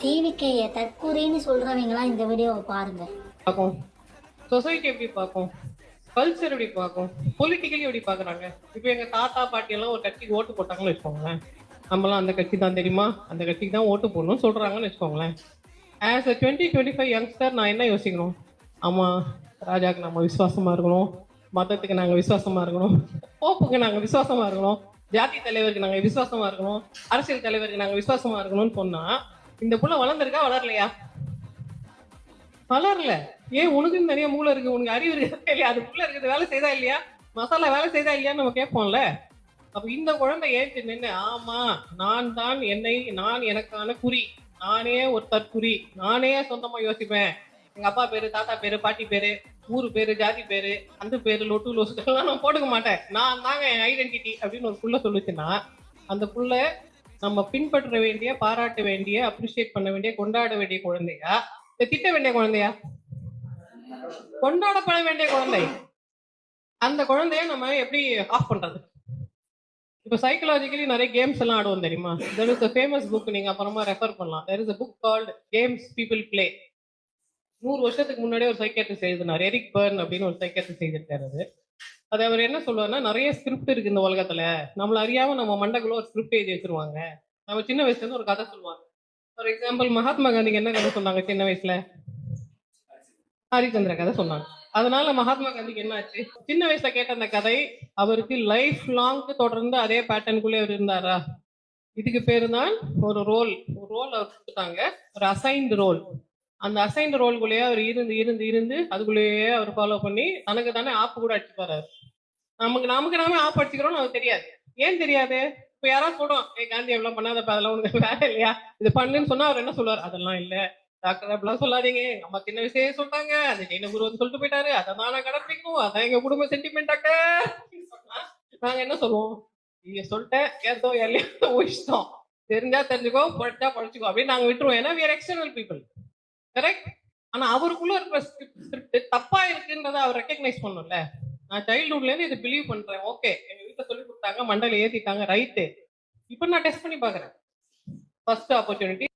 டிவிக்கைய தற்கூரின்னு சொல்றவங்களாம் இந்த வீடியோவை பாருங்க. பார்க்கும் சொசைட்டி எப்படி பார்க்கும்? கல்ச்சர் எப்படி பார்க்கும்? பொலிட்டிக்கலி எப்படி பார்க்குறாங்க? இப்போ எங்கள் தாத்தா பாட்டி எல்லாம் ஒரு கட்சிக்கு ஓட்டு போட்டாங்கன்னு வச்சுக்கோங்களேன். நம்மளாம் அந்த கட்சி தான் தெரியுமா? அந்த கட்சிக்கு தான் ஓட்டு போடணும்னு சொல்கிறாங்கன்னு வச்சுக்கோங்களேன். As a twenty twenty five youngster நான் என்ன யோசிக்கணும்? ஆமாம் ராஜாக்கு நம்ம விசுவாசமாக இருக்கணும். மதத்துக்கு நாங்கள் விசுவாசமாக இருக்கணும். போப்புக்கு நாங்கள் விசுவாசமாக இருக்கணும். ஜாதி தலைவருக்கு நாங்கள் விசுவாசமாக இருக்கணும். அரசியல் தலைவருக்கு நாங்கள் விசுவாசமாக இருக்கணும்னு சொன்னால் இந்த புள்ள வளர்ந்துருக்கா வளரலையா? வளரல. ஏன் உனக்குன்னு தனியா மூளை இருக்கு. உனக்கு அறிவு இருக்கா. இல்லையா? புள்ள இருக்குது வேலை செய்தா இல்லையா? மசாலா வேலை செய்தா இல்லையான்னு நம்ம கேட்போம்ல. அப்ப இந்த குழந்தை ஏற்று நின்று ஆமா நான் தான் என்னை நான் எனக்கான குறி. நானே ஒரு தற்குறி. நானே சொந்தமா யோசிப்பேன். எங்க அப்பா பேரு தாத்தா பேரு பாட்டி பேரு ஊரு பேரு ஜாதி பேரு அந்த பேரு லொட்டு லொசுக்கெல்லாம் நான் போட்டுக்க மாட்டேன். நான் தாங்க என் ஐடென்டிட்டி அப்படின்னு ஒரு புள்ள சொல்லுச்சுன்னா அந்த புள்ள நம்ம பின்பற்ற வேண்டிய பாராட்ட வேண்டிய அப்ரிஷியேட் பண்ண வேண்டிய கொண்டாட வேண்டிய குழந்தையா? இல்ல திட்ட வேண்டிய குழந்தையா? கொண்டாடப்பட வேண்டிய குழந்தை. அந்த குழந்தைய நம்ம எப்படி ஆஃப் பண்றது? இப்போ சைக்கலாஜிக்கலி நிறைய கேம்ஸ் எல்லாம் ஆடுவோம் தெரியுமா? There is a famous book நீங்க அப்புறமா ரெஃபர் பண்ணலாம். There is a book called games people play நூறு வருஷத்துக்கு முன்னாடியே ஒரு சைக்கியாட்ரிஸ்ட் எழுதினார். எரிக் பர்ன் அப்படின்னு ஒரு சைக்கியாட்ரிஸ்ட் எழுதியிருக்காரு அது அவர் என்ன சொல்லுவாருன்னா நிறைய ஸ்கிரிப்ட் இருக்கு இந்த உலகத்துல. நம்மள அறியாம நம்ம மண்டக்குள்ள ஒரு ஸ்கிரிப்ட் எழுதி வச்சிருவாங்க. நம்ம சின்ன வயசுல இருந்து ஒரு கதை சொல்லுவாங்க. ஃபார் எக்ஸாம்பிள் மகாத்மா காந்திக்கு என்ன கதை சொன்னாங்க சின்ன வயசுல? ஹரிச்சந்திர கதை சொன்னாங்க. அதனால மகாத்மா காந்திக்கு என்ன ஆச்சு சின்ன வயசுல கேட்ட அந்த கதை அவருக்கு லைஃப் லாங் தொடர்ந்து அதே பேட்டர்னுக்குள்ளே அவர் இருந்தாரா? இதுக்கு பேரு தான் ஒரு ரோல் ஒரு ரோல் அவர் கொடுத்துட்டாங்க. ஒரு அசைன்டு ரோல் அந்த அசைன்ட் ரோல்குள்ளேயே அவர் இருந்து இருந்து இருந்து அதுக்குள்ளேயே அவர் ஃபாலோ பண்ணி தனக்கு தானே ஆப்பு கூட அடிச்சுப்பாரு நமக்கு நமக்கு நாமே ஆப் அடிச்சுக்கிறோம்னு அவருக்கு தெரியாது. ஏன் தெரியாது? இப்ப யாராவது சொல்றோம் ஏ காந்தி எவ்வளவு பண்ணாதப்ப அதெல்லாம் உனக்கு வேலை இல்லையா? இது பண்ணுன்னு சொன்னா அவர் என்ன சொல்லுவார்? அதெல்லாம் இல்ல. டாக்டர் அப்படிலாம் சொல்லாதீங்க. எங்க அம்மா சின்ன விஷயம் சொல்லிட்டாங்க அது ஜெயின குரு வந்து சொல்லிட்டு போயிட்டாரு. அதை தான் நான் கடைப்பிடிக்கணும் அதான் எங்க குடும்ப சென்டிமெண்ட் டாக்டர் நாங்க என்ன சொல்லுவோம்? நீங்க சொல்லிட்டேன் ஏதோ எல்லையோ இஷ்டம் தெரிஞ்சா தெரிஞ்சுக்கோ படிச்சா படிச்சுக்கோ. அப்படின்னு நாங்க விட்டுருவோம். ஏன்னா வியர் எக்ஸ்டர்னல் பீப்புள் கரெக்ட் ஆனா அவருக்குள்ள இருக்கிற ஸ்கிரிப்ட் தப்பா இருக்குன்றதை அவர் ரெக்கக்னைஸ் பண்ணும்ல. நான் சைல்ட்ஹுட்ல இருந்து இதை பிலீவ் பண்றேன். ஓகே எங்க வீட்டுல சொல்லி கொடுத்தாங்க மண்டல ஏத்திட்டாங்க ரைட்டு இப்போ நான் டெஸ்ட் பண்ணி பாக்குறேன் ஃபர்ஸ்ட் ஆப்பர்ச்சுனிட்டி